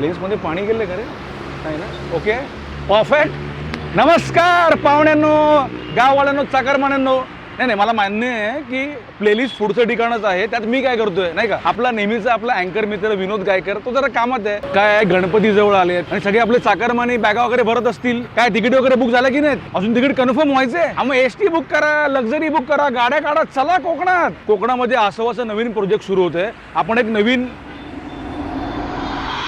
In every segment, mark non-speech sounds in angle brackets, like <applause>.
लेन्समध्ये पाणी गेलं का रे? नाही ना? ओके परफेक्ट नमस्कार पाहुण्यांनो गाववाल्यांनो चाकरमान्यांनो. नाही नाही मला मान्य आहे की प्लेलिस्ट पुढचं ठिकाणच आहे. त्यात मी काय करतोय नाही का? आपला नेहमीचा आपला अँकर मित्र विनोद गायकर तो जरा कामात आहे. काय गणपती जवळ आले आणि सगळे आपले चाकरमानी बॅगा वगैरे भरत असतील. काय तिकीट वगैरे बुक झालं की नाहीत? अजून तिकीट कन्फर्म व्हायचंय मग एस टी बुक करा लक्झरी बुक करा गाड्या काढा चला कोकणात. कोकणामध्ये आसवाचं नवीन प्रोजेक्ट सुरू होतोय. आपण एक नवीन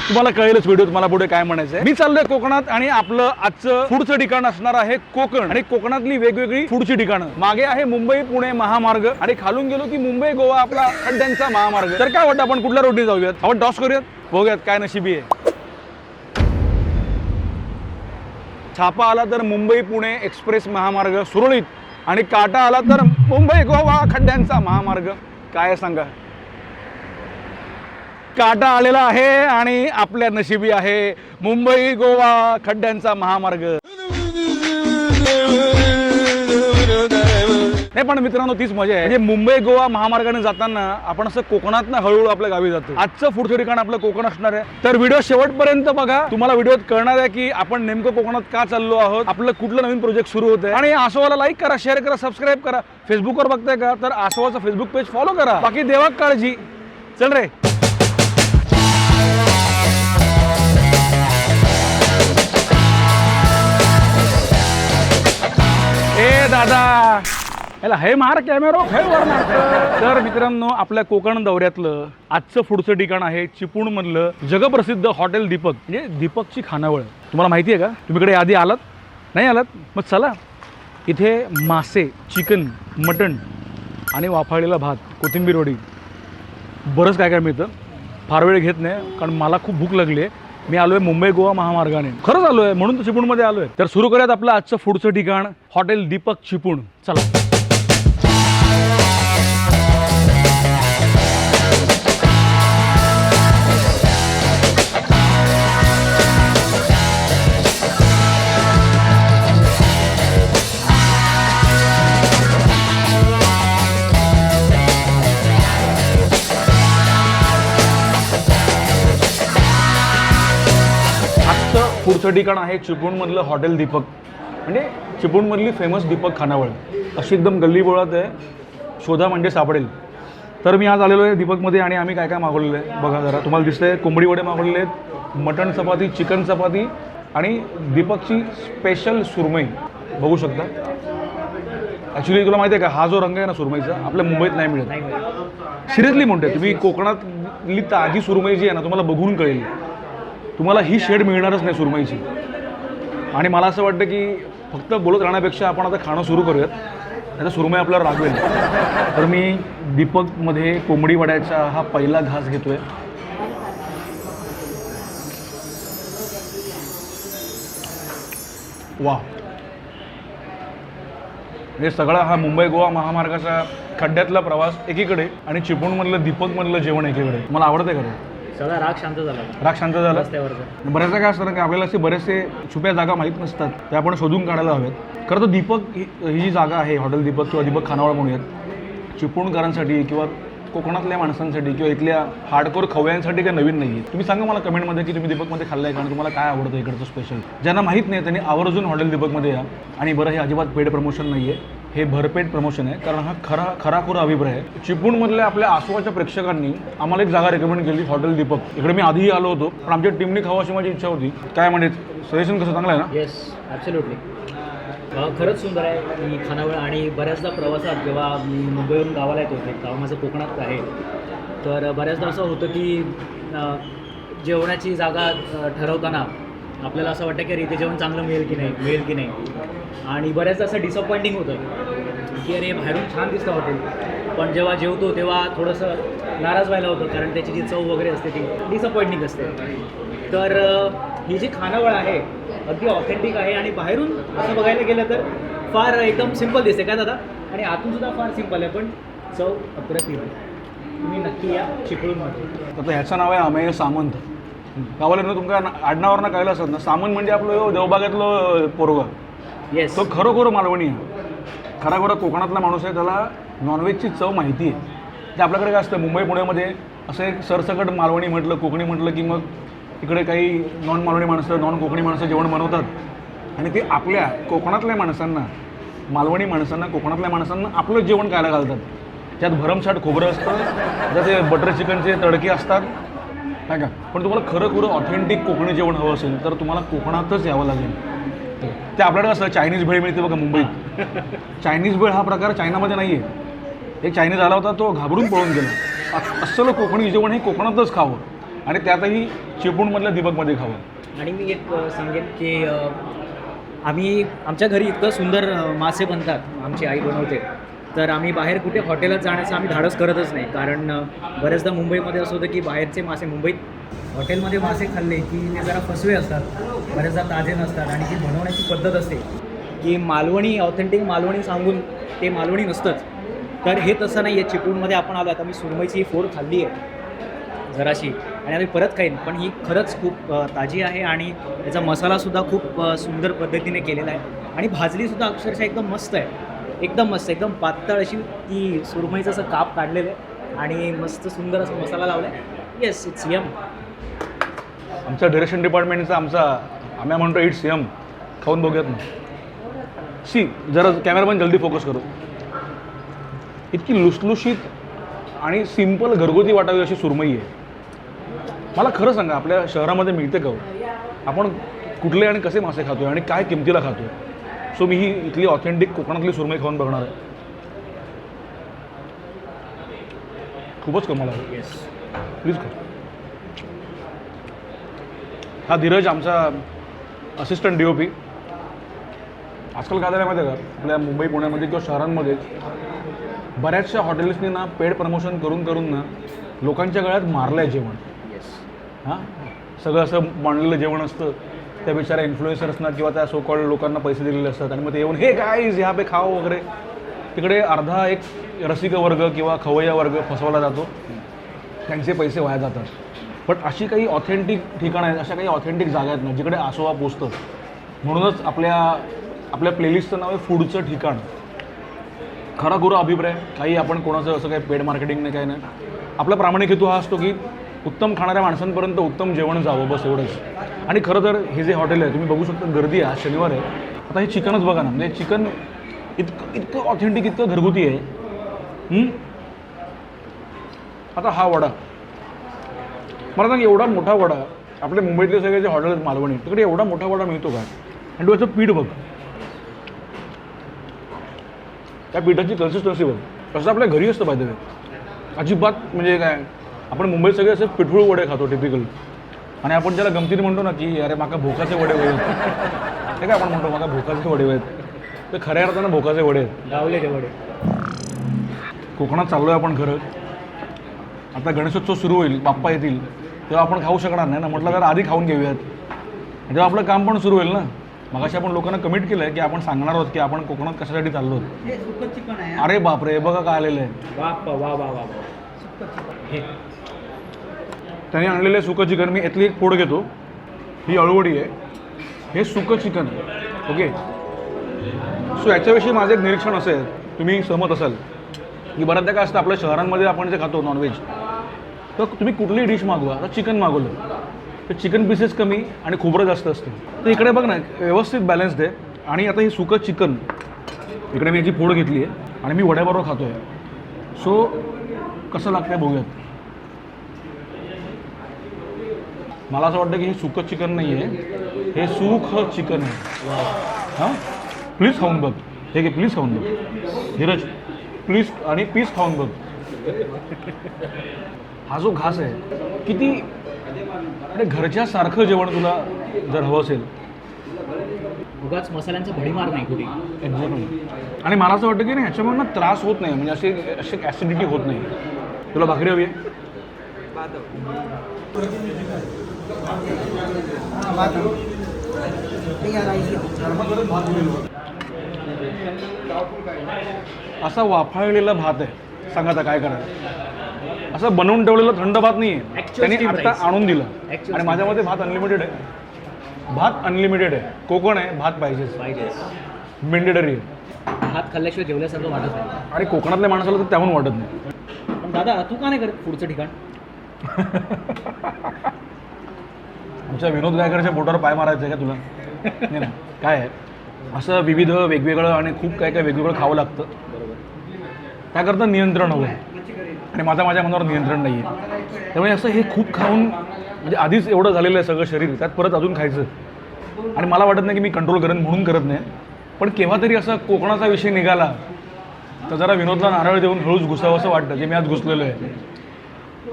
तुम्हाला कळेलच व्हिडिओ तुम्हाला पुढे काय म्हणायचं मी चाललोय कोकणात आणि आपलं आजचं पुढचं ठिकाण असणार आहे कोकण. आणि कोकणातली वेगवेगळी पुढची ठिकाणं. मागे आहे मुंबई पुणे महामार्ग. आणि खालून गेलो की मुंबई गोवा आपला खड्ड्यांचा महामार्ग. तर काय वाटतं आपण कुठल्या रोडने जाऊयात? आपण टॉस करूयात? बघूयात काय नशिबी आहे. छापा आला तर मुंबई पुणे एक्सप्रेस महामार्ग सुरळीत. आणि काटा आला तर मुंबई गोवा खड्ड्यांचा महामार्ग. काय सांगा? काटा आलेला आहे आणि आपल्या नशिबी आहे मुंबई गोवा खड्ड्यांचा महामार्ग. नाही पण मित्रांनो तीच मजा आहे. म्हणजे मुंबई गोवा महामार्गाने जाताना आपण असं कोकणात हळूहळू आपल्या गावी जातो. आजचं पुढचं ठिकाण आपलं कोकण असणार आहे. तर व्हिडिओ शेवटपर्यंत बघा. तुम्हाला व्हिडिओत कळणार आहे की आपण नेमकं कोकणात का चाललो आहोत. आपलं कुठलं नवीन प्रोजेक्ट सुरू होत आहे आणि आसोवाला लाईक करा शेअर करा सबस्क्राईब करा. फेसबुकवर बघताय का? तर आसोवाचं फेसबुक पेज फॉलो करा. बाकी देवा काळजी. चल रे. ए दादा. याला हे मार कॅमेरो खेळ वर तर मित्रांनो आपल्या कोकण दौऱ्यातलं आजचं पुढचं ठिकाण आहे चिपळूणमधलं जगप्रसिद्ध हॉटेल दीपक. म्हणजे दीपकची खानावळ. तुम्हाला माहिती आहे का? तुम्ही इकडे आधी आलात? नाही आलात? मग चला. इथे मासे चिकन मटण आणि वाफाळलेला भात कोथिंबीर वडी. बरंच काय काय मिळतं. फार वेळ घेत नाही कारण मला खूप भूक लागली आहे. मी आलोय मुंबई गोवा महामार्गाने. खरंच आलोय म्हणून तर चिपळूणमध्ये आलोय. तर सुरू करूयात आपलं आजचं पुढचं ठिकाण हॉटेल दीपक चिपळूण. चला. पुढचं ठिकाण आहे चिपळूणमधलं हॉटेल दीपक. म्हणजे चिपळूणमधली फेमस दीपक खानावळ. अशी एकदम गल्ली बोळात आहे. शोधा म्हणजे सापडेल. तर मी आज आलेलो आहे दीपकमध्ये आणि आम्ही काय काय मागवलेलं आहे? बघा जरा. तुम्हाला दिसतंय कोंबडी वडे मागवलेले आहेत मटण चपाती चिकन चपाती आणि दीपकची स्पेशल सुरमई. बघू शकता. ॲक्च्युली तुला माहिती आहे का हा जो रंग आहे ना सुरमईचा आपल्या मुंबईत नाही मिळत. सिरियसली म्हणते तुम्ही कोकणातली ताजी सुरमई जी आहे ना तुम्हाला बघून कळेल. तुम्हाला ही शेड मिळणारच नाही सुरमईची. आणि मला असं वाटतं की फक्त बोलत राहण्यापेक्षा आपण आता खाणं सुरू करूयात. त्याचा सुरमई आपल्याला रागवेल. तर मी दीपकमध्ये कोंबडी वड्याचा हा पहिला घास घेतोय. वा हे सगळा हा मुंबई गोवा महामार्गाचा खड्ड्यातला प्रवास एकीकडे आणि चिपळूणमधलं दीपकमधलं जेवण एकीकडे. मला आवडतं का सगळा राग शांत झाला. राग शांत झाला? रस्त्यावरचा. बऱ्याचदा काय असतं ना की आपल्याला असे बरेचसे छुप्या जागा माहीत नसतात त्या आपण शोधून काढायला हव्यात खरं तर दीपक ही ही जी जागा आहे हॉटेल दीपक किंवा दीपक खानावळ म्हणूयात चिपळूणकरांसाठी किंवा कोकणातल्या माणसांसाठी किंवा इथल्या हार्डकोर खवयांसाठी काही नवीन नाही आहे तुम्ही सांगा मला कमेंटमध्ये की तुम्ही दीपकमध्ये खाल्लं आहे का आणि तुम्हाला काय आवडतं इकडचं स्पेशल ज्यांना माहीत नाही त्यांनी आवर्जून हॉटेल दीपकमध्ये या आणि बरं हे अजिबात पेड प्रमोशन नाही आहे हे भरपेट प्रमोशन आहे. कारण हा खरा खराखुरा अभिप्राय आहे. चिपळूणमधल्या आपल्या आसोबाच्या प्रेक्षकांनी आम्हाला एक जागा रेकमेंड केली हॉटेल दीपक. इकडे मी आधीही आलो होतो पण आमच्या टीमने खावा अशी माझी इच्छा होती. काय म्हणजे सजेशन कसं? चांगलं आहे ना? येस ॲब्सोल्युटली खरंच सुंदर आहे. ही खानावळ आणि बऱ्याचदा प्रवासात जेव्हा मी मुंबईवरून गावाला येतो ते गाव माझं कोकणात आहे. तर बऱ्याचदा असं होतं की जेवणाची जागा ठरवताना आपल्याला असं वाटतं की अरे इथे जेवण चांगलं मिळेल की नाही? मिळेल की नाही? आणि बऱ्याचदा असं डिसअपॉइंटिंग होतं की अरे बाहेरून छान दिसतं हॉटेल पण जेव्हा जेवतो तेव्हा थोडंसं नाराज व्हायला होतं कारण त्याची जी चव वगैरे असते ती डिसअपॉइंटिंग असते. तर ही जी खानावळ आहे अगदी ऑथेंटिक आहे आणि बाहेरून असं बघायला गेलं तर फार एकदम सिंपल दिसते काय दादा? आणि आतून सुद्धा फार सिंपल आहे पण चव अप्रतिम आहे. तुम्ही नक्की या चिपळूणमध्ये. आता ह्याचं नाव आहे अमेय सामंत. गावाला तुमका आडनावरनं कळलं असत ना सामंत म्हणजे आपलं देवबागातलं पोरगा. येस तो खरोखर मालवणी आहे. खरा खरा कोकणातला माणूस आहे त्याला नॉनव्हेजची चव माहिती आहे. ते आपल्याकडे काय असतं मुंबई पुण्यामध्ये असं एक सरसकट मालवणी म्हटलं कोकणी म्हटलं की मग तिकडे काही नॉन मालवणी माणसं नॉन कोकणी माणसं जेवण बनवतात. आणि ते आपल्या कोकणातल्या माणसांना मालवणी माणसांना कोकणातल्या माणसांना आपलं जेवण खायला घालतात. त्यात भरमसाठ खोबरं असतं त्यात ते बटर चिकनचे तडके असतात. नाही का? पण तुम्हाला खरं खरं ऑथेंटिक कोकणी जेवण हवं असेल तर तुम्हाला कोकणातच यावं लागेल. ते आपल्याकडे कसं चायनीज भेळ मिळते बघा मुंबईत. चायनीज भेळ हा प्रकार चायनामध्ये नाही आहे एक चायनीज आला होता तो घाबरून पळून गेला. अ- अस्सल कोकणी जेवण हे कोकणातच खावं. आणि त्यातही चिपळूणमधल्या दिपकमध्ये खावं. आणि मी एक सांगेन की आम्ही आमच्या घरी इतकं सुंदर मासे बनतात आमची आई बनवते. तर आम्ही बाहेर कुठे हॉटेलात जाण्याचं आम्ही धाडस करतच नाही. कारण बऱ्याचदा मुंबईमध्ये असं होतं की बाहेरचे मासे मुंबईत हॉटेलमध्ये मासे खाल्ले की ते जरा फसवे असतात. बऱ्याचदा ताजे नसतात आणि ती बनवण्याची पद्धत असते की मालवणी ऑथेंटिक मालवणी सांगून ते मालवणी नसतंच. तर हे तसं नाही आहे चिपळूणमध्ये आपण आलो आता मी सुरमईची फोड खाल्ली आहे. जराशी. आणि आम्ही परत खाईन. पण ही खरंच खूप ताजी आहे आणि त्याचा मसालासुद्धा खूप सुंदर पद्धतीने केलेला आहे. आणि भाजलीसुद्धा अक्षरशः एकदम मस्त आहे. एकदम मस्त एकदम पातळ अशी ती सुरमईचं असं काप काढलेलं आहे. आणि मस्त सुंदर असा मसाला लावला आहे येस इट्स यम आमचा डिरेक्शन डिपार्टमेंटचा आमचा आम्ही म्हणतो इट्स यम खाऊन बघूयात ना सी जरा कॅमेरामॅन जल्दी फोकस करू. इतकी लुसलुशीत आणि सिंपल घरगुती वाटावी अशी सुरमई आहे. मला खरं सांगा आपल्या शहरामध्ये मिळते का हो? आपण कुठले आणि कसे मासे खातोय आणि काय किमतीला खातोय? सो मी ही इथली ऑथेंटिक कोकणातली सुरमई खाऊन बघणार आहे. खूपच कमाल आहे. येस प्लीज कर हा धीरज आमचा असिस्टंट डी ओ पी आजकाल काय झालं माहिती आहे का? आपल्या मुंबई पुण्यामध्ये किंवा शहरांमध्ये बऱ्याचशा हॉटेल्सनी ना पेड प्रमोशन करून करून ना लोकांच्या गळ्यात मारलं आहे जेवण. येस हां? सगळं असं मांडलेलं जेवण असतं. त्या बिचाऱ्या इन्फ्लुएन्सर्सना किंवा त्या सो लोकांना पैसे दिलेले असतात. आणि मग ते येऊन हे काय ह्या पे खाओ वगैरे. तिकडे अर्धा एक रसिक वर्ग किंवा खवय्या वर्ग फसवला जातो. त्यांचे पैसे वाया जातात. पण अशी काही ऑथेंटिक ठिकाणं आहेत अशा काही ऑथेंटिक जागा आहेत ना जिकडे आसोबा पोचतं म्हणूनच आपल्या आपल्या प्लेलिस्टचं नाव आहे फूडचं ठिकाण. खरा गुरु अभिप्राय. काही आपण कोणाचं असं काही पेड मार्केटिंग नाही काही नाही. आपला प्रामाणिक हेतू हा असतो की उत्तम खाणाऱ्या माणसांपर्यंत उत्तम जेवण जावं बस एवढंच. आणि खरं तर हे जे हॉटेल आहे तुम्ही बघू शकता गर्दी आहे शनिवार आहे. आता हे चिकनच बघा ना म्हणजे चिकन इतकं इतकं ऑथेंटिक इतकं घरगुती आहे. आता हा वडा. मला सांग एवढा मोठा वडा आपल्या मुंबईतले सगळे जे हॉटेल आहेत मालवणी तिकडे एवढा मोठा वडा मिळतो का? आणि तू याचं पीठ बघ. त्या पिठाची कन्सिस्टन्सी बघ. तसं आपल्या घरी असतं पाहिजे अजिबात म्हणजे काय आपण मुंबईत सगळे असे पिठूळ वडे खातो टिपिकल आणि आपण ज्याला गमतीने म्हणतो ना की अरे माका भोकाचे वडे वय ते काय आपण म्हणतो माका भोकाचे वडे आहेत. ते खऱ्या अर्थानं भोकाचे वडे आहेत. गावले तेवढे कोकणात चाललो आहे आपण खरं. आता गणेशोत्सव सुरू होईल बाप्पा येतील तेव्हा आपण खाऊ शकणार नाही ना? म्हटलं तर आधी खाऊन घेऊयात. तेव्हा आपलं काम पण सुरू होईल ना? मगाशी आपण लोकांना कमिट केलं आहे की आपण सांगणार आहोत की आपण कोकणात कशासाठी चाललो हे अरे बापरे हे बघा काय आलेलं आहे. वा वा हे. त्याने आणलेलं आहे सुकं चिकन मी यातली एक फोड घेतो. ही अळवडी आहे. हे सुकं चिकन आहे. ओके? सो याच्याविषयी माझं एक निरीक्षण असं आहे. तुम्ही सहमत असाल. की बऱ्याचदा काय असतं आपल्या शहरांमध्ये आपण जे खातो नॉनव्हेज तर तुम्ही कुठलीही डिश मागवा आता चिकन मागवलं. तर चिकन पीसेस कमी आणि खोबरं जास्त असतं. तर इकडे बघ ना व्यवस्थित बॅलन्स्ड आहे. आणि आता हे सुकं चिकन इकडे मी याची फोड घेतली आहे आणि मी वड्याबरोबर खातो आहे सो कसं लागतंय बघूयात. मला असं वाटतं की हे सुकं चिकन नाही आहे हे सुख चिकन आहे. हां? प्लीज खाऊन बघ. हे घे प्लीज खाऊन बघ. धीरज प्लीज आणि पीस खाऊन बघ. हा जो घास आहे किती अरे घरच्यासारखं जेवण तुला जर हवं असेल. उगाच मसाल्यांचा भडीमार नाही कुठे. एक्झॅक्टली आणि मला असं वाटतं की नाही ह्याच्यामुळे ना त्रास होत नाही. म्हणजे असे असे ॲसिडिटी होत नाही. तुला भाकरी हवी आहे? असा वाफाळलेला भात आहे. सांगा आता काय करायचं? असं बनवून ठेवलेला थंड भात नाही आहे त्यांनी आत्ता. आणून दिला. आणि माझ्यामध्ये भात अनलिमिटेड आहे. भात अनलिमिटेड आहे. कोकण आहे भात पाहिजेच. पाहिजे मेंडेटरी आहे. भात खाल्ल्याशिवाय जेवल्यासारखं वाटत नाही. आणि कोकणातल्या माणसाला तर त्याहून वाटत नाही. पण दादा तू का नाही करत पुढचं ठिकाण? <laughs> तुमच्या विनोद गायकरच्या बोटावर पाय मारायचं आहे का तुला? नाही ना. काय आहे? असं विविध वेगवेगळं आणि खूप काय काय वेगवेगळं खावं लागतं. त्याकरता नियंत्रण हवं आहे. आणि माझा माझ्या मनावर नियंत्रण नाही आहे त्यामुळे असं हे खूप खाऊन म्हणजे आधीच एवढं झालेलं आहे सगळं शरीर. त्यात परत अजून खायचं. आणि मला वाटत नाही की मी कंट्रोल करेन म्हणून करत नाही. पण केव्हा तरी असा कोकणाचा विषय निघाला तर जरा विनोदला नारळ देऊन हळूच घुसावं असं वाटतं जे मी आज घुसलेलो आहे.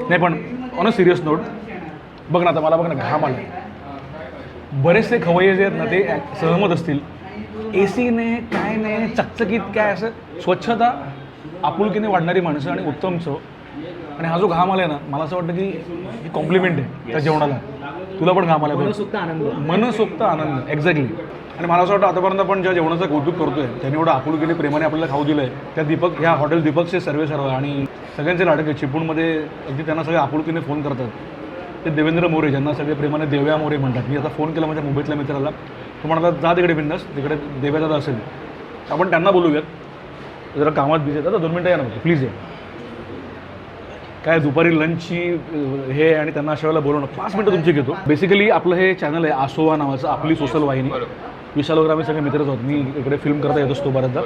नाही पण ऑन अ सिरियस नोट बघ ना आता मला बघ ना घाम आला बरेचसे खवय्ये जे आहेत ना ते सहमत असतील. ए सीने काय नाही चकचकीत काय असं स्वच्छता आपुलकीने वाढणारी माणसं आणि उत्तम चव आणि हा जो घाम आलाय ना मला असं वाटतं की ही कॉम्प्लिमेंट आहे त्या जेवणाला. तुला पण घाम आला मनसोक्त आनंद. मनसोक्त आनंद एक्झॅक्टली आणि मला असं वाटतं आतापर्यंत आपण ज्या जेवणाचं कौतुक करतोय त्यांनी एवढं आपुलकीने प्रेमाने आपल्याला खाऊ दिलं आहे त्या दीपक ह्या हॉटेल दीपकचे सर्वे सर्व आणि सगळ्यांचे लाडक आहे चिपळूणमध्ये अगदी त्यांना सगळे आपुलकीने फोन करतात. ते देवेंद्र मोरे ज्यांना सगळे प्रेमाने देव्या मोरे म्हणतात. मी आता फोन केला माझ्या मुंबईतल्या मित्राला. तो म्हणाला जा तिकडे बिंदास तिकडे देव्याचा असेल आपण त्यांना बोलूयात. जरा कामात बिझी आता दोन मिनटं या ना प्लीज या. काय दुपारी लंचची हे आणि त्यांना अशा वेळेला बोलवणं. पाच मिनटं तुमची घेतो. बेसिकली आपलं हे चॅनल आहे आसोवा नावाचं आपली सोशल वाहिनी. विशाल वगैरे आम्ही सगळे मित्रच आहोत. मी इकडे फिल्म करता येत असतो बऱ्याचदा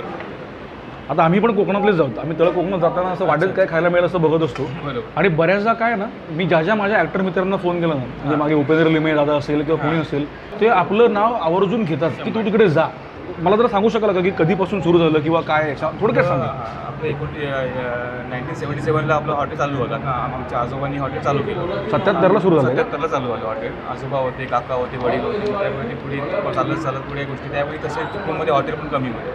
आता आम्ही पण कोकणातलेच जातो आम्ही तळ कोकणात जाताना असं वाटेत काय खायला मिळेल असं बघत असतो. आणि बऱ्याचदा काय ना मी ज्या ज्या माझ्या ॲक्टर मित्रांना फोन केला ना म्हणजे मागे उपेंद्र लिमे दादा असेल किंवा कोणी असेल ते आपलं नाव आवर्जून घेतात की तू तिकडे जा. मला जरा सांगू शकाल का की कधीपासून सुरू झालं किंवा काय थोडक्यात सांगा. आपलं एकोणती नाईन्टीन सेवन्टी सेवनला आपलं हॉटेल चालू होतं. ना आमच्या आजोबांनी हॉटेल चालू केलं. सत्याहत्तरला सुरू झालं? सत्याहत्तरला चालू झालं हॉटेल. आजोबा होते काका होते वडील होते. त्यामुळे पुढे चालत चालत पुढे गोष्टी त्यावेळी तसे चिपळूणमध्ये हॉटेल पण कमी होते.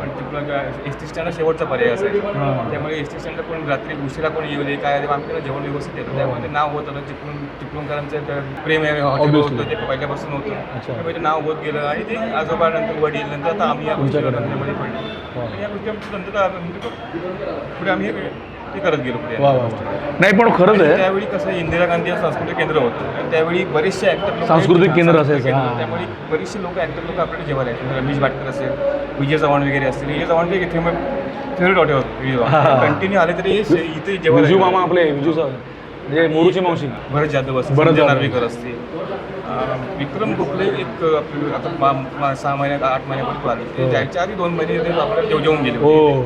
पण चिपळूण एस टी स्टँडला शेवटचा पर्याय असायचा. त्यामुळे एस टी स्टँडला कोण रात्री उशिरा कोणी येऊ दे काय आमच्याकडे जेवण व्यवस्थित येतं त्यामुळे ते नाव होत आलं चिपळूण चिपळूणकरांचं प्रेम आहे हॉटेल. होतं ते पहिल्यापासून होतं. त्यामुळे नाव होत गेलं. आणि ते आजोबा नंतर वडील नंतर आता आम्ही या गोष्टीवर पडलो आणि या गोष्टी आता म्हणजे पुढे आम्ही हे- ते करत गेलो पुढे. वा वा वा. नाही पण खरंच आहे. त्यावेळी कसं इंदिरा गांधी सांस्कृतिक केंद्र होतं. आणि त्यावेळी बरेचसे ऍक्टर सांस्कृतिक केंद्र असायचं, हां. त्यामुळे बरेचसे लोक ऍक्टर लोक आपल्याकडे जेवायला यायचे रमेश भाटकर असेल विजय चव्हाण वगैरे असतील. विजय चव्हाण ते फेवरेट हॉटेल होतं विजय हां. चव्हाण कंटिन्यू आले तरी हे इथे जेवायला विजू यायचे. मामा आपले विजू सर म्हणजे मोरूची मावशी. भरत जाधव असतील भरत संजय जाधव. नार्वेकर असतील. विक्रम गोखले एक आपलं आता मा- मा- सहा महिन्यात आठ महिन्यापूर्वी आले ते जायच्या आधी दोन महिने ते आपल्याला जेव- जेवून गेले हो.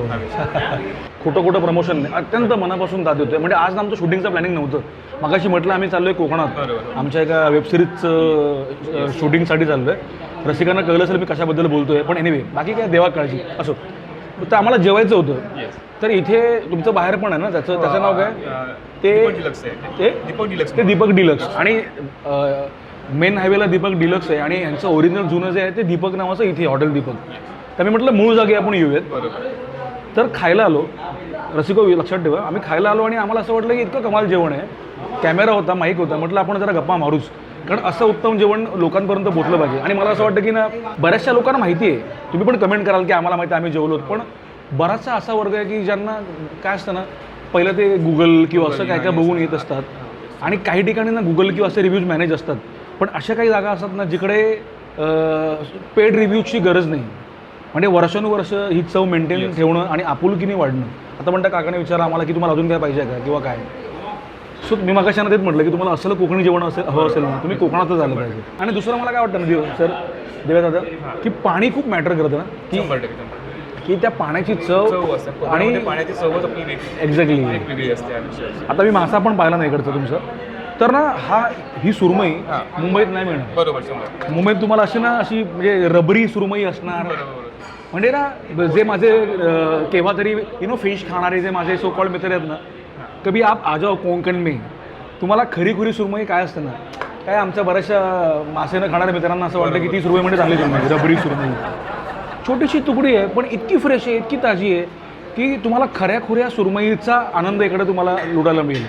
खोटं खोटं प्रमोशन नाही. अत्यंत मनापासून दाद देतोय म्हणजे आज आमचं शूटिंगचं प्लॅनिंग नव्हतं. मगाशी म्हटलं आम्ही चाललोय कोकणात. बरोबर. आमच्या एका वेबसिरीजचं शूटिंगसाठी चाललोय. रसिकांना कळलं असेल मी कशाबद्दल बोलतोय. पण एनिवे बाकी काय देवा काळजी. असो. तर आम्हाला जेवायचं होतं. Yes. तर इथे तुमचं बाहेर पण आहे ना? त्याचं त्याचं नाव काय? ते- दीपक डिलक्स आहे. ते दीपक डिलक्स ते दीपक डिलक्स आणि मेन हायवेला दीपक डिलक्स आहे आणि यांचं ओरिजिनल जुनं जे आहे ते दीपक नावाचं इथे हॉटेल दीपक. तर मी म्हटलं मूळ जागी आपण येऊयात. बरोबर. तर खायला आलो. रसिको लक्षात ठेवा. आम्ही खायला आलो आणि आम्हाला असं वाटलं की इतकं कमाल जेवण आहे. कॅमेरा होता माईक होता. म्हटलं आपण जरा गप्पा मारूच. कारण असं उत्तम जेवण लोकांपर्यंत पोचलं पाहिजे. आणि मला असं वाटतं की ना बऱ्याचशा लोकांना माहिती आहे. तुम्ही पण कमेंट कराल की आम्हाला माहिती आहे आम्ही जेवलो. पण बराचसा असा वर्ग आहे की ज्यांना काय असतं ना पहिलं ते गुगल किंवा असं काय काय बघून येत असतात. आणि काही ठिकाणी ना गुगल किंवा असे रिव्ह्यूज मॅनेज असतात. पण अशा काही जागा असतात ना जिकडे पेड रिव्ह्यूजची गरज नाही. म्हणजे वर्षानुवर्ष ही चव मेंटेन ठेवणं आणि आपुलकीने वाढणं. आता म्हणता काकाने विचारा आम्हाला की तुम्हाला अजून काय पाहिजे का? किंवा काय? सो मी मागाशानं तेच म्हटलं की तुम्हाला असलं कोकणी जेवण असेल हवं असेल ना तुम्ही कोकणातच झालं पाहिजे. आणि दुसरं मला काय वाटतं ना देव सर देवा दादा की पाणी खूप मॅटर करतं ना. की. की त्या पाण्याची चव आणि पाण्याची चवच आपली एक्झॅक्टली. आता मी मासा पण पाहिला नाही इकडचं तुमचं. तर ना हा ही सुरमई. मुंबईत नाही मिळणार. बरोबर शंभर. मुंबईत तुम्हाला अशी ना अशी म्हणजे रबरी सुरमई असणार. बरोबर म्हणजे ना जे माझे अं, केव्हा तरी यु नो फिश खाणारे जे माझे सोकॉल्ड मित्र आहेत ना कभी आप आ जाओ कोकण में. तुम्हाला खरी खुरी सुरमई काय असते ना काय आमच्या बऱ्याचशा मासेनं खाणाऱ्या मित्रांना असं वाटतं की ती सुरमई म्हणजे चांगली सुरमई रबरी सुरमई. छोटीशी तुकडी आहे पण इतकी फ्रेश आहे इतकी ताजी आहे की तुम्हाला खऱ्या खुऱ्या सुरमईचा आनंद इकडे तुम्हाला लुटायला मिळेल.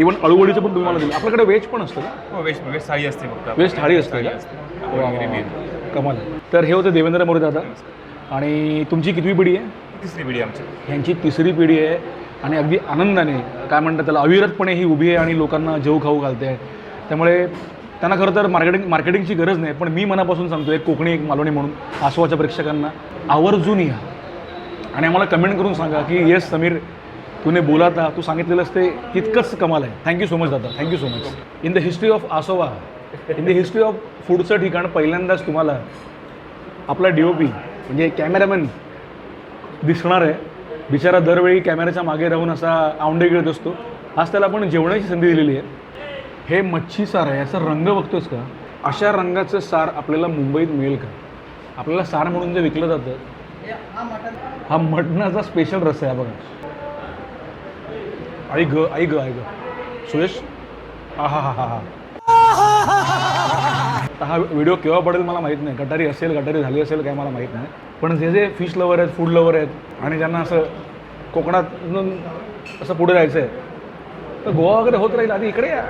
इवन अळूवडीचं पण तुम्हाला दिलं. आपल्याकडे व्हेज पण असतं ना हो वेज वेज थाळी असते फक्त व्हेज थाळी असते का? वा, वा, वा. वेज. कमाल. तर हे होते देवेंद्र मोरे दादा. आणि तुमची कितवी पिढी आहे? तिसरी पिढी आमची. ह्यांची तिसरी पिढी आहे. आणि अगदी आनंदाने काय म्हणतात त्याला अविरतपणे ही उभी आहे आणि लोकांना जेव खाऊ घालते आहे. त्यामुळे त्यांना खरं तर मार्केटिंग मार्केटिंगची गरज नाही. पण मी मनापासून सांगतो एक कोकणी एक मालवणी म्हणून आसवाच्या प्रेक्षकांना आवर्जून या. आणि आम्हाला कमेंट करून सांगा की येस समीर तूने बोला था तू सांगितलेलंस ते तितकंच कमाल आहे. थँक्यू सो मच दादा. Thank you so much in the history of आसोवा in the history of फूडचं ठिकाण पहिल्यांदाच तुम्हाला आपला डी ओ पी म्हणजे कॅमेरामॅन दिसणार आहे. बिचारा दरवेळी कॅमेऱ्याच्या मागे राहून असा औंडे गिळत असतो. आज त्याला आपण जेवणाची संधी दिलेली आहे. हे मच्छी सार आहे याचा रंग बघतोस का? अशा रंगाचं सार आपल्याला मुंबईत मिळेल का? आपल्याला सार म्हणून जे विकलं जातं हा मटणाचा स्पेशल रस आहे बघा. आई ग आई ग आई ग. सुयश हा हा हा हा. हा हा व्हिडिओ केव्हा पडेल मला माहीत नाही. गटारी असेल गटारी झाली असेल काय मला माहीत नाही. पण जे जे फिश लवर आहेत फूड लवर आहेत आणि ज्यांना असं कोकणात असं पुढे जायचं आहे तर गोवा वगैरे होत राहील. आधी इकडे या.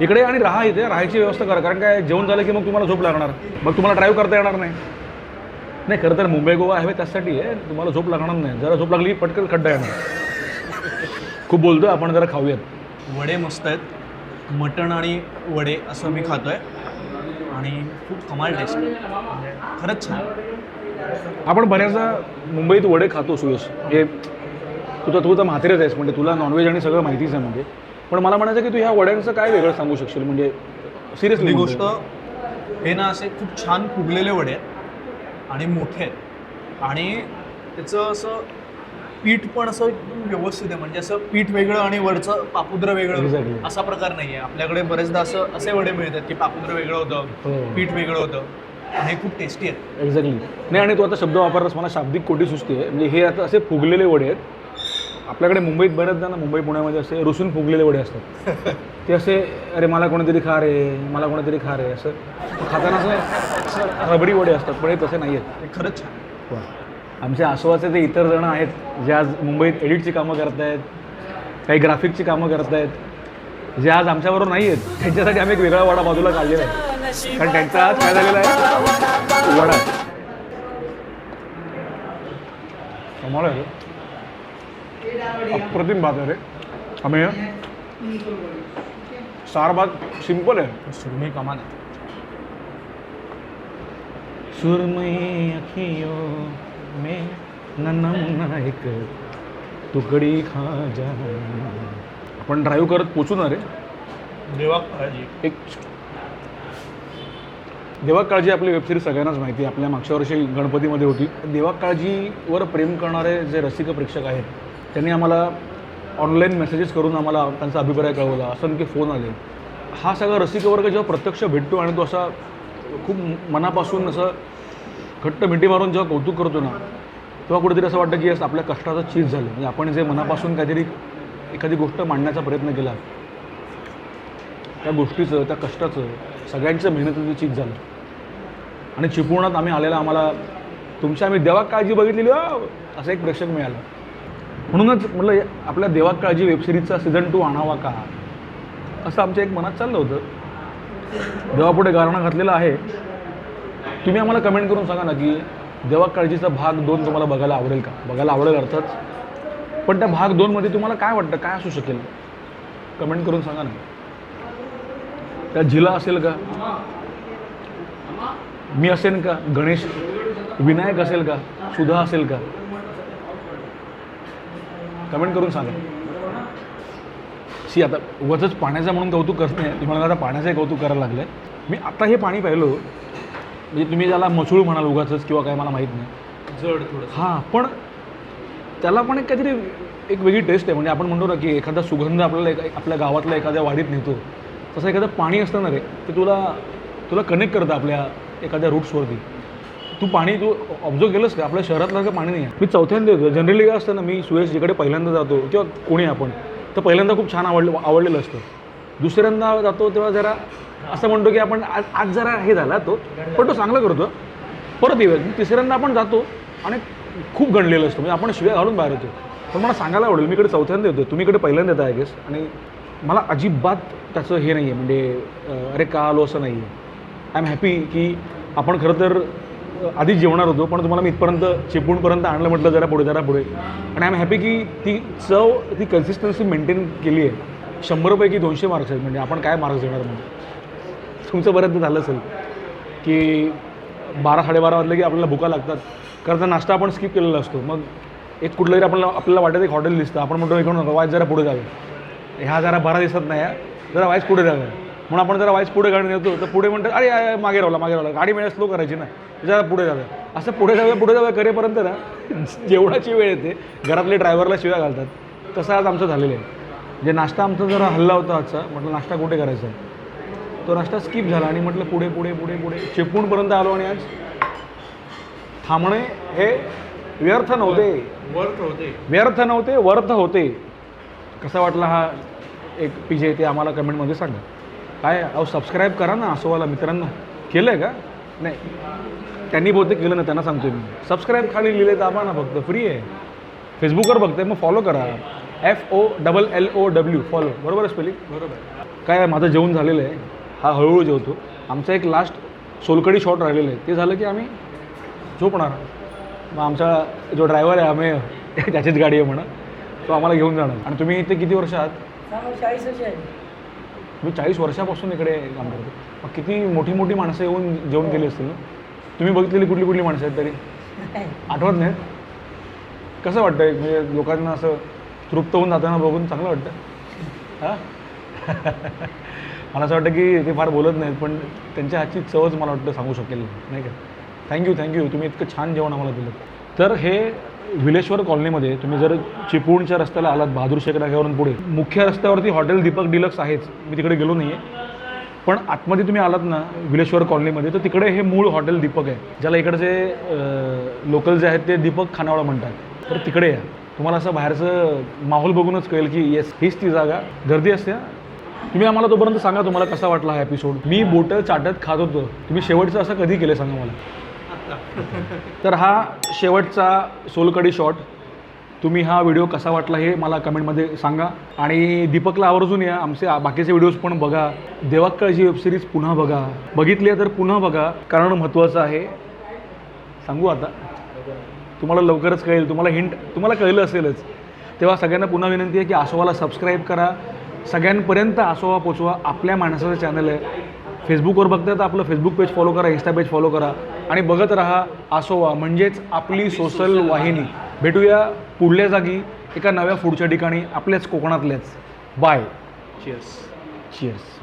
इकडे आणि राहा इथे. राहायची व्यवस्था करा. कारण काय जेवण झालं की मग तुम्हाला झोप लागणार. मग तुम्हाला ड्राईव्ह करता येणार नाही. नाही खरं तर मुंबई गोवा हवे त्यासाठी आहे. तुम्हाला झोप लागणार नाही. जरा झोप लागली पटकन खड्डा येणार. खूप बोलतो आपण जरा खाऊयात. वडे मस्त आहेत. मटण आणि वडे असं मी खातोय. आणि खूप कमाल टेस्ट म्हणजे खरंच छान. आपण बऱ्याचदा मुंबईत वडे खातो सुयश हे तू तर तू तर म्हातारेच आहेस म्हणजे तुला नॉनव्हेज आणि सगळं माहितीच आहे म्हणजे. पण मला म्हणायचं की तू ह्या वड्यांचं काय वेगळं सांगू शकशील? म्हणजे सिरियसली गोष्ट हे ना असे खूप छान फुगलेले वडे आहेत आणि मोठे आहेत. आणि त्याचं असं पीठ पण असं एकदम व्यवस्थित आहे. म्हणजे असं पीठ वेगळं आणि वरचं पापुद्र वेगळं. असा प्रकार नाही आहे आपल्याकडे बरेचदा असं असे वडे मिळतात की पापुद्र वेगळं हो. होतं पीठ वेगळं होतं. आणि हे खूप टेस्टी आहेत. एक्झॅक्टली नाही आणि तू आता शब्द वापरलास मला शाब्दिक कोटी सुचते. आहे म्हणजे हे आता असे फुगलेले वडे आहेत. आपल्याकडे मुंबईत बऱ्याचदा ना मुंबई पुण्यामध्ये असे रुसून फुगलेले वडे असतात. <laughs> ते असे अरे मला कोणीतरी खा रे मला कोणीतरी खा रे असं. खाताना असं रबडी वडे असतात पण हे तसे नाही आहेत हे खरंच छान आमचे आसवाचे ते इतर जण आहेत जे आज मुंबईत एडिटची कामं करत आहेत काही ग्राफिकची कामं करत आहेत जे आज आमच्याबरोबर नाही आहेत त्यांच्यासाठी आम्ही एक वेगळा वाडा बाजूला काढलेला आहे. कारण त्यांचा आज काय झालेला आहे? वडा कमाल आहे रे. अप्रतिम बात आहे रे. आम्ही सार बात सिंपल आहे. सुरमई कमाल आहे. सुरमई अखियो. में नन्ना एक तुकडी खा जा। आपण ड्राईव्ह करत पोचू ना रे देवा काळजी. एक देवा काळजी आपली वेबसिरीज सगळ्यांनाच माहिती आहे. आपल्या मागच्या वर्षी गणपतीमध्ये होती. देवा काळजीवर प्रेम करणारे जे रसिक प्रेक्षक आहेत त्यांनी आम्हाला ऑनलाईन मेसेजेस करून आम्हाला त्यांचा अभिप्राय कळवला. असंख्य फोन आले. हा सगळा रसिक वर्ग जेव्हा प्रत्यक्ष भेटतो आणि तो असा खूप मनापासून असं घट्ट मिठी मारून जेव्हा कौतुक करतो ना तेव्हा कुठेतरी असं वाटतं की आपल्या कष्टाचं चीज झालं. म्हणजे आपण जे मनापासून काहीतरी एखादी गोष्ट मांडण्याचा प्रयत्न केला त्या गोष्टीचं त्या कष्टाचं सगळ्यांच्या मेहनतीचं चीज झालं. आणि चिपळुणात आम्ही आलेला आम्हाला तुमच्या आम्ही देवाक काळजी बघितलेली असं एक प्रेक्षक मिळालं. म्हणूनच म्हटलं आपल्या देवाक काळजी वेबसिरीजचा सीझन टू आणावा का? असं आमच्या एक मनात चाललं होतं. देवापुढे गारणं घातलेलं आहे. तुम्ही आम्हाला कमेंट करून सांगा ना की देवा काळजीचा भाग दोन तुम्हाला बघायला आवडेल का? बघायला आवडेल अर्थात. पण त्या भाग दोनमध्ये तुम्हाला काय वाटतं? काय असू शकेल? कमेंट करून सांगा ना. त्या झिला असेल का? मी असेल का? गणेश विनायक असेल का? सुधा असेल का? कमेंट करून सांगा. सी आता उगाच पाण्याचं म्हणून कौतुक करत नाही. तुम्हाला आता पाण्याचंही कौतुक करायला लागलं मी आता हे पाणी पाहिलं म्हणजे तुम्ही ज्याला मसूळ म्हणाल उगाच किंवा काय मला माहीत नाही. जड थोडं हां पण त्याला पण एक काहीतरी एक वेगळी टेस्ट आहे. म्हणजे आपण म्हणतो ना की एखादा सुगंध आपल्याला एक आपल्या गावातल्या एखाद्या वाडीत नेतो. तसं एखादं पाणी असतं ना रे ते तुला तुला कनेक्ट करतं आपल्या एखाद्या रूट्सवरती तू पाणी तू ऑब्झर्व केलंस का? आपल्या शहरातलं पाणी नाही आहे मी चौथ्यांदा येतो जनरली काय असतं ना मी सुयश जिकडे पहिल्यांदा जातो किंवा कोणी आपण तर पहिल्यांदा खूप छान आवडलं आवडलेलं असतं. दुसऱ्यांदा जातो तेव्हा जरा असं म्हणतो की आपण आज आज जरा हे झाला तो. पण तो चांगला करतो. परत येऊया. तिसऱ्यांदा आपण जातो आणि खूप गणलेलं असतो. म्हणजे आपण शिव्या घालून बाहेर येतो. पण मला सांगायला आवडेल मी इकडे चौथ्यांदा येतो तुम्ही इकडे पहिल्यांदा येता आय गेस आणि मला अजिबात त्याचं हे नाही आहे म्हणजे अरे का आलो असं नाही आहे आय एम हॅपी की आपण खरं तर आधीच जेवणार होतो पण तुम्हाला मी इथपर्यंत चिपळूणपर्यंत आणलं म्हटलं जरा पुढे जरा पुढे. आणि आय एम हॅपी की ती चव ती कन्सिस्टन्सी मेंटेन केली आहे शंभरपैकी दोनशे मार्क्स आहेत. म्हणजे आपण काय मार्क्स देणार म्हणजे तुमचं बऱ्याचदा झालं असेल की बारा साडेबारा वाजले की आपल्याला भुका लागतात. कारण तर नाश्ता आपण स्किप केलेला असतो. मग एक कुठलं तरी आपल्याला आपल्याला वाटत एक हॉटेल दिसतं. आपण म्हणतो इकडून नका? वाईस जरा पुढे जावे. ह्या जरा बारा दिसत नाही हा. जरा वाईस पुढे जावे. म्हणून आपण जरा वाईस पुढे गाडी नेतो. तर पुढे म्हणतात अरे मागे रावला मागे रावला गाडी मिळेल स्लो करायची ना. जरा पुढे जाऊया असं पुढे जाऊया पुढे जाऊया करेपर्यंत ना <laughs> जेवणाची वेळ येते. घरातले ड्रायव्हरला शिव्या घालतात. तसं आज आमचं झालेलं आहे. जे नाश्ता आमचा जरा हल्ला होता आजचा म्हटलं नाश्ता कुठे करायचा? तो नाश्ता स्किप झाला आणि म्हटलं पुढे पुढे पुढे पुढे चिपळूणपर्यंत आलो आणि आज थांबणे हे व्यर्थ नव्हते. वर्थ होते. व्यर्थ नव्हते वर्थ होते. कसा वाटला हा एक पी जे ते आम्हाला कमेंटमध्ये सांगा. काय अहो सबस्क्राईब करा ना असोवाला मित्रांनो. केलं आहे का? नाही. त्यांनी बहुतेक केलं ना त्यांना सांगतोय मी. सबस्क्राईब खाली लिहिले दाबा ना फक्त फ्री आहे. फेसबुकवर बघते मग फॉलो करा. F O double L O W follow बरोबर आहे स्पेलिंग बरोबर. काय आहे, माझं जेवण झालेलं आहे. हा हळूहळू जेवतो. आमचा एक लास्ट सोलकडी शॉट राहिलेलं आहे. ते झालं की आम्ही झोपणार. मग आमचा जो ड्रायव्हर आहे आम्ही <laughs> त्याचीच गाडी आहे म्हणा तो आम्हाला घेऊन जाणार. आणि तुम्ही इथे किती वर्ष आहात? चाळीस वर्ष आहे. मी चाळीस वर्षापासून इकडे काम करतो. मग किती मोठी मोठी माणसं येऊन जेवण केली असतील ना? तुम्ही बघितलेली कुठली कुठली माणसं आहेत तरी? <laughs> आठवत नाहीत कसं वाटतं म्हणजे लोकांना असं तृप्त होऊन जाताना बघून चांगलं वाटतं. हां? मला असं वाटतं की ते फार बोलत नाहीत पण त्यांच्या हातची चवच मला वाटतं सांगू शकेल नाही का? थँक्यू थँक्यू तुम्ही इतकं छान जेवण आम्हाला दिलं. तर हे विलेश्वर कॉलनीमध्ये तुम्ही जर चिपळूणच्या रस्त्याला आलात बहादूर शेख नाक्यावरून पुढे मुख्य रस्त्यावरती हॉटेल दीपक डिलक्स आहेच. मी तिकडे गेलो नाही आहे पण आतमध्ये तुम्ही आलात ना विलेश्वर कॉलनीमध्ये तर तिकडे हे मूळ हॉटेल दीपक आहे. ज्याला इकडचे लोकल जे आहेत ते दीपक खानावळा म्हणतात. तर तिकडे या. तुम्हाला असं बाहेरचं माहोल बघूनच कळेल की येस हीच ती जागा. गर्दी असते. तुम्ही आम्हाला तोपर्यंत सांगा तुम्हाला कसा वाटला हा एपिसोड मी बोटं चाटत खात होतो. तुम्ही शेवटचं असं कधी केलं सांगा मला. तर हा शेवटचा सोलकडी शॉट तुम्ही हा व्हिडिओ कसा वाटला हे मला कमेंटमध्ये सांगा. आणि दीपकला आवर्जून या. आमचे बाकीचे व्हिडिओज पण बघा. देवाक्काळची वेबसिरीज पुन्हा बघा. बघितली आहे तर पुन्हा बघा. कारण महत्त्वाचं आहे. सांगू आता. तुम्हाला लवकरच कळेल तुम्हाला हिंट तुम्हाला कळलं असेलच. तेव्हा सगळ्यांना पुन्हा विनंती आहे की आसोवाला सबस्क्राईब करा. सगळ्यांपर्यंत आसोवा पोचवा आपल्या माणसाचं चॅनल आहे. फेसबुकवर बघता तर आपलं फेसबुक पेज फॉलो करा इन्स्टा पेज फॉलो करा. आणि बघत राहा आसोवा म्हणजेच आपली सोशल वाहिनी. भेटूया पुढल्या जागी एका नव्या पुढच्या ठिकाणी आपल्याच कोकणातल्याच. बाय चिअर्स चिअर्स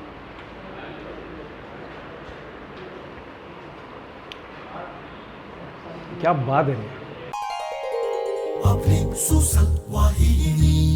क्या बात है Abling susal wahini